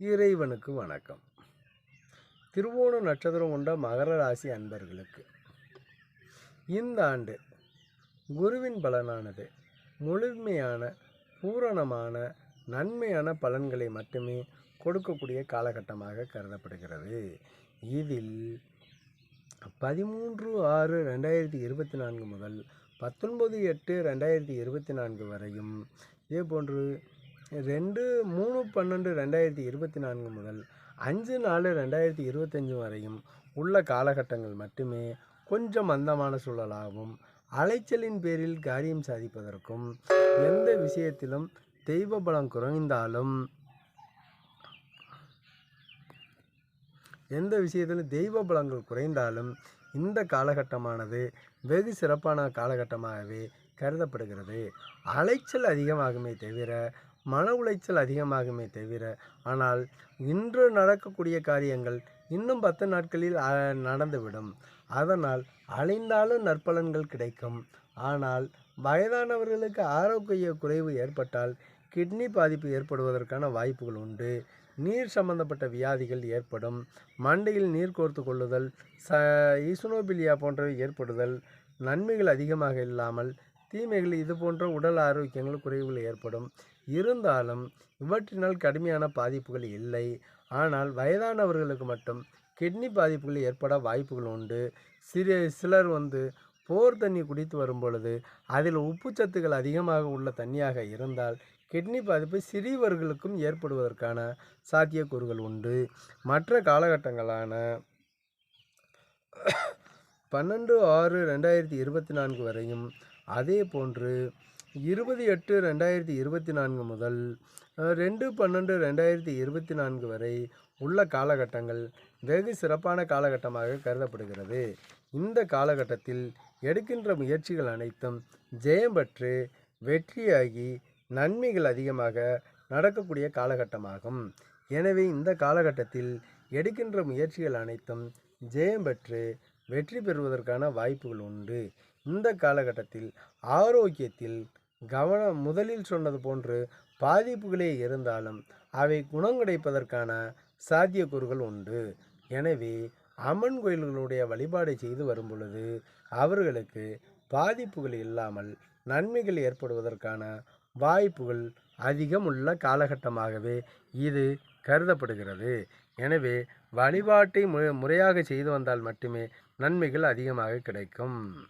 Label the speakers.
Speaker 1: இறைவனுக்கு வணக்கம். திருவோண நட்சத்திரம் கொண்ட மகர ராசி அன்பர்களுக்கு இந்த ஆண்டு குருவின் பலனானது முழுமையான பூரணமான நன்மையான பலன்களை மட்டுமே கொடுக்கக்கூடிய காலகட்டமாக கருதப்படுகிறது. இதில் பதிமூன்று ஆறு ரெண்டாயிரத்தி இருபத்தி நான்கு முதல் பத்தொன்பது எட்டு ரெண்டாயிரத்தி இருபத்தி நான்கு வரையும் இதே போன்று ரெண்டு மூணு பன்னெண்டு ரெண்டாயிரத்தி இருபத்தி நான்கு முதல் அஞ்சு நாலு ரெண்டாயிரத்தி இருபத்தஞ்சு வரையும் உள்ள காலகட்டங்கள் மட்டுமே கொஞ்சம் மந்தமான சூழலாகவும் அலைச்சலின் பேரில் காரியம் சாதிப்பதற்கும் எந்த விஷயத்திலும் தெய்வ பலம் குறைந்தாலும் எந்த விஷயத்திலும் தெய்வ பலங்கள் குறைந்தாலும் இந்த காலகட்டமானது வெகு சிறப்பான காலகட்டமாகவே கருதப்படுகிறது. அலைச்சல் அதிகமாகுமே தவிர மன உளைச்சல் அதிகமாகுமே தவிர ஆனால் இன்று நடக்கக்கூடிய காரியங்கள் இன்னும் பத்து நாட்களில் நடந்துவிடும். அதனால் அலைந்தாலும் நற்பலன்கள் கிடைக்கும். ஆனால் வயதானவர்களுக்கு ஆரோக்கிய குறைவு ஏற்பட்டால் கிட்னி பாதிப்பு ஏற்படுவதற்கான வாய்ப்புகள் உண்டு. நீர் சம்பந்தப்பட்ட வியாதிகள் ஏற்படும். மண்டையில் நீர் கோர்த்து கொள்ளுதல் ச ஈசுனோபிலியா போன்றவை ஏற்படுதல் நன்மைகள் அதிகமாக இல்லாமல் தீமைகள் இது போன்ற உடல் ஆரோக்கியங்கள் குறைவுகள் ஏற்படும். இருந்தாலும் இவற்றினால் கடுமையான பாதிப்புகள் இல்லை. ஆனால் வயதானவர்களுக்கு மட்டும் கிட்னி பாதிப்புகள் ஏற்பட வாய்ப்புகள் உண்டு. சிறு சிலர் வந்து போர் தண்ணி குடித்து வரும் பொழுது அதில் உப்புச்சத்துக்கள் அதிகமாக உள்ள தண்ணியாக இருந்தால் கிட்னி பாதிப்பு சிறியவர்களுக்கும் ஏற்படுவதற்கான சாத்தியக்கூறுகள் உண்டு. மற்ற காலகட்டங்களான பன்னெண்டு ஆறு ரெண்டாயிரத்தி இருபத்தி நான்கு வரையும் அதே போன்று இருபது எட்டு ரெண்டாயிரத்தி இருபத்தி நான்கு முதல் ரெண்டு பன்னெண்டு ரெண்டாயிரத்தி இருபத்தி நான்கு வரை உள்ள காலகட்டங்கள் வெகு சிறப்பான காலகட்டமாக கருதப்படுகிறது. இந்த காலகட்டத்தில் எடுக்கின்ற முயற்சிகள் அனைத்தும் ஜெயம் பெற்று வெற்றியாகி நன்மைகள் அதிகமாக நடக்கக்கூடிய காலகட்டமாகும். எனவே இந்த காலகட்டத்தில் எடுக்கின்ற முயற்சிகள் அனைத்தும் ஜெயம் பெற்று வெற்றி பெறுவதற்கான வாய்ப்புகள் உண்டு. இந்த காலகட்டத்தில் ஆரோக்கியத்தில் கவனம் முதலில் சொன்னது போன்று பாதிப்புகளே இருந்தாலும் அவை குணங்கடைப்பதற்கான சாத்தியக்கூறுகள் உண்டு. எனவே அம்மன் கோயில்களுடைய வழிபாடு செய்து வரும் பொழுது அவர்களுக்கு பாதிப்புகள் இல்லாமல் நன்மைகள் ஏற்படுவதற்கான வாய்ப்புகள் அதிகம் உள்ள காலகட்டமாகவே இது கருதப்படுகிறது. எனவே வழிபாட்டை மு முறையாக செய்து வந்தால் மட்டுமே நன்மைகள் அதிகமாக கிடைக்கும்.